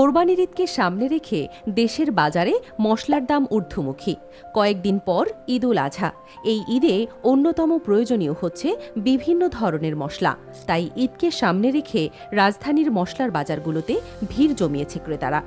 কোরবানির ঈদকে সামনে রেখে দেশের বাজারে মশলার দাম ঊর্ধ্বমুখী। কয়েকদিন পর ঈদ উল আজহা এই ঈদে অন্যতম প্রয়োজনীয় হচ্ছে বিভিন্ন ধরনের মশলা। তাই ঈদকে সামনে রেখে রাজধানীর মশলার বাজারগুলোতে ভিড় জমিয়েছে ক্রেতারা।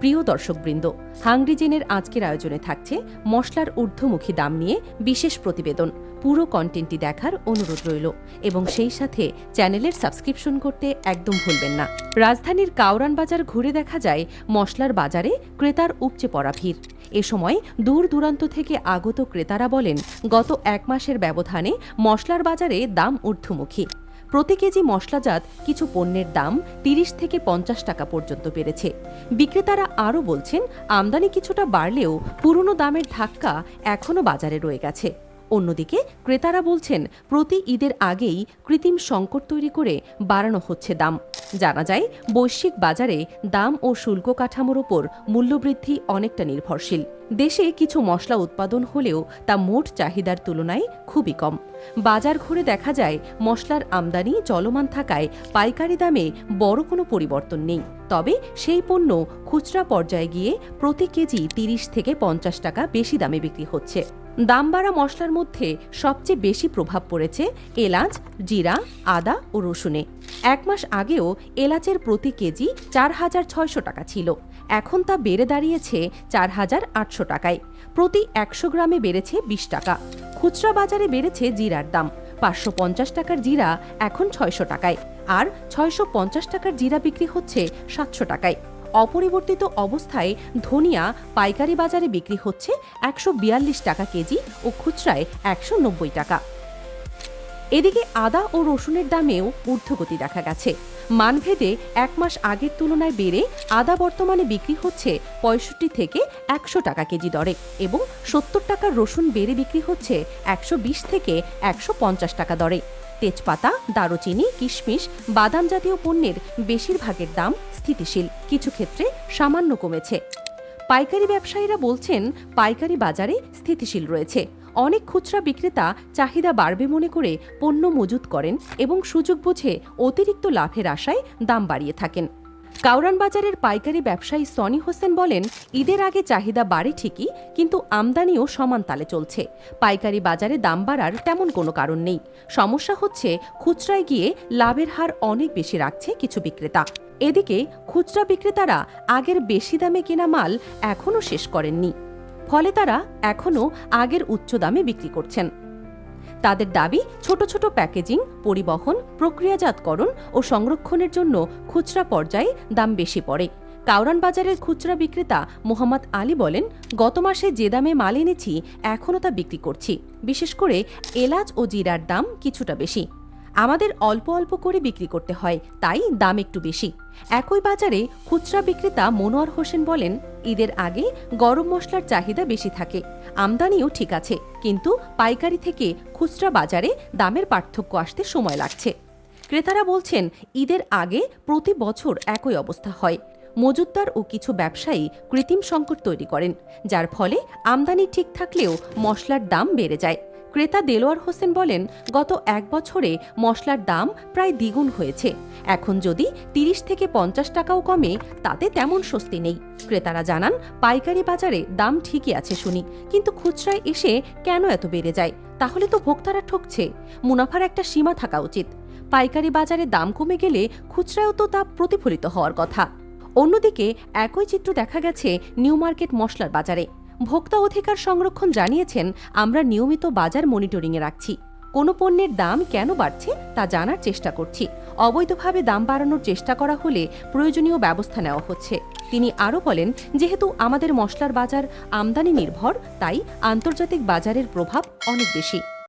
প্রিয় দর্শকবৃন্দ হাংরিজেনের আজকের আয়োজনে থাকছে মশলার ঊর্ধ্বমুখী দাম নিয়ে বিশেষ প্রতিবেদন। পুরো কন্টেন্টটি দেখার অনুরোধ রইল এবং সেই সাথে চ্যানেলের সাবস্ক্রিপশন করতে একদম ভুলবেন না। রাজধানীর কাউরান বাজার ঘুরে দেখা যায় মশলার বাজারে ক্রেতার উপচে পড়া ভিড়। এ সময় দূর দূরান্ত থেকে আগত ক্রেতারা বলেন, গত এক মাসের ব্যবধানে মশলার বাজারে দাম ঊর্ধ্বমুখী। প্রতি কেজি মশলাজাত কিছু পণ্যের দাম তিরিশ থেকে পঞ্চাশ টাকা পর্যন্ত বেড়েছে। বিক্রেতারা আরও বলছেন, আমদানি কিছুটা বাড়লেও পুরনো দামের ধাক্কা এখনও বাজারে রয়ে গেছে। অন্যদিকে, ক্রেতারা বলছেন, প্রতি ঈদের আগেই কৃত্রিম সংকট তৈরি করে বাড়ানো হচ্ছে দাম। জানা যায়, বৈশ্বিক বাজারে দাম ও শুল্ক কাঠামোর ওপর মূল্যবৃদ্ধি অনেকটা নির্ভরশীল। দেশে কিছু মশলা উৎপাদন হলেও তা মোট চাহিদার তুলনায় খুবই কম। বাজার ঘুরে দেখা যায়, মশলার আমদানি চলমান থাকায় পাইকারি দামে বড় কোনো পরিবর্তন নেই। তবে সেই পণ্য খুচরা পর্যায়ে গিয়ে প্রতি কেজি তিরিশ থেকে পঞ্চাশ টাকা বেশি দামে বিক্রি হচ্ছে। দাম বাড়া মশলার মধ্যে সবচেয়ে বেশি প্রভাব পড়েছে এলাচ, জিরা, আদা ও রসুনে। এক মাস আগেও এলাচের প্রতি কেজি চার হাজার ছয়শো টাকা ছিল। এখন তা বেড়ে দাঁড়িয়েছে চার হাজার আটশো টাকায়। প্রতি একশো গ্রামে বেড়েছে বিশ টাকা। খুচরা বাজারে বেড়েছে জিরার দাম। পাঁচশো পঞ্চাশ টাকার জিরা এখন ছয়শো টাকায়। আর ছয়শো পঞ্চাশ টাকার জিরা বিক্রি হচ্ছে সাতশো টাকায়। অপরিবর্তিত অবস্থায় ধনিয়া পাইকারি বাজারে বিক্রি হচ্ছে একশো বিয়াল্লিশ টাকা কেজি ও খুচরায় একশো নব্বই টাকা। এদিকে আদা ও রসুনের দামেও ঊর্ধ্বগতি দেখা গেছে। মানভেদে এক মাস আগের তুলনায় বেড়ে আদা বর্তমানে বিক্রি হচ্ছে পঁয়ষট্টি থেকে একশো টাকা কেজি দরে এবং সত্তর টাকার রসুন বেড়ে বিক্রি হচ্ছে একশো বিশ থেকে একশো পঞ্চাশ টাকা দরে। তেজপাতা, দারুচিনি, কিশমিশ, বাদাম জাতীয় পণ্যের বেশিরভাগের দাম স্থিতিশীল। কিছু ক্ষেত্রে সামান্য কমেছে। পাইকারি ব্যবসায়ীরা বলছেন, পাইকারি বাজারে স্থিতিশীল রয়েছে। অনেক খুচরা বিক্রেতা চাহিদা বাড়বে মনে করে পণ্য মজুত করেন এবং সুযোগ বুঝে অতিরিক্ত লাভের আশায় দাম বাড়িয়ে থাকেন। কাউরান বাজারের পাইকারি ব্যবসায়ী সনি হোসেন বলেন, ঈদের আগে চাহিদা বাড়ে ঠিকই, কিন্তু আমদানিও সমান তালে চলছে। পাইকারি বাজারে দাম বাড়ার তেমন কোনো কারণ নেই। সমস্যা হচ্ছে, খুচরায় গিয়ে লাভের হার অনেক বেশি রাখছে কিছু বিক্রেতা। এদিকে, খুচরা বিক্রেতারা আগের বেশি দামে কেনা মাল এখনও শেষ করেননি। ফলে তারা এখনও আগের উচ্চ দামে বিক্রি করছেন। তাদের দাবি ছোট ছোট প্যাকেজিং, পরিবহন, প্রক্রিয়াজাতকরণ ও সংরক্ষণের জন্য খুচরা পর্যায়ে দাম বেশি পড়ে। কাউরান বাজারের খুচরা বিক্রেতা মোহাম্মদ আলী বলেন, গত মাসে যে দামে মাল এনেছি, এখনও তা বিক্রি করছি। বিশেষ করে এলাচ ও জিরার দাম কিছুটা বেশি। আমাদের অল্প অল্প করে বিক্রি করতে হয়, তাই দাম একটু বেশি। একই বাজারে খুচরা বিক্রেতা মনোয়ার হোসেন বলেন, ঈদের আগে গরম মশলার চাহিদা বেশি থাকে, আমদানিও ঠিক আছে, কিন্তু পাইকারি থেকে খুচরা বাজারে দামের পার্থক্য আসতে সময় লাগছে। ক্রেতারা বলছেন, ঈদের আগে প্রতি বছর একই অবস্থা হয়। মজুতদার ও কিছু ব্যবসায়ী কৃত্রিম সংকট তৈরি করেন, যার ফলে আমদানি ঠিক থাকলেও মশলার দাম বেড়ে যায়। ক্রেতা দেলোয়ার হোসেন বলেন, গত এক বছরে মশলার দাম প্রায় দ্বিগুণ হয়েছে। এখন যদি তিরিশ থেকে পঞ্চাশ টাকাও কমে, তাতে তেমন স্বস্তি নেই। ক্রেতারা জানান, পাইকারি বাজারে দাম ঠিকই আছে শুনি, কিন্তু খুচরায় এসে কেন এত বেড়ে যায়? তাহলে তো ভোক্তারা ঠকছে। মুনাফার একটা সীমা থাকা উচিত। পাইকারি বাজারে দাম কমে গেলে খুচরায়ও তো তা প্রতিফলিত হওয়ার কথা। অন্যদিকে একই চিত্র দেখা গেছে নিউ মার্কেট মশলার বাজারে। ভোক্তা অধিকার সংরক্ষণ জানিয়েছেন, আমরা নিয়মিত বাজার মনিটরিংয়ে রাখছি। কোনো পণ্যের দাম কেন বাড়ছে তা জানার চেষ্টা করছি। অবৈধভাবে দাম বাড়ানোর চেষ্টা করা হলে প্রয়োজনীয় ব্যবস্থা নেওয়া হচ্ছে। তিনি আরও বলেন, যেহেতু আমাদের মশলার বাজার আমদানি নির্ভর, তাই আন্তর্জাতিক বাজারের প্রভাব অনেক বেশি।